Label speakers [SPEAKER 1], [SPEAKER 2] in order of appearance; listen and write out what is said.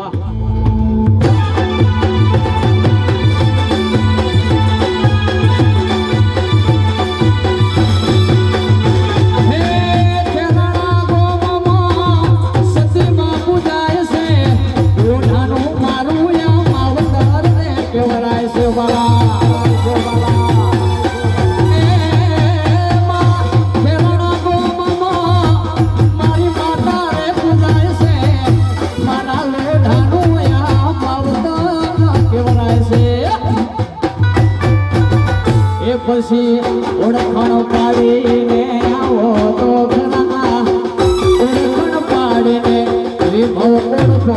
[SPEAKER 1] Allah. એ પછી ઓળખાણ પાડીને આવો તો ઘણા. ઓળખાણ પાડીને રીભો કરતો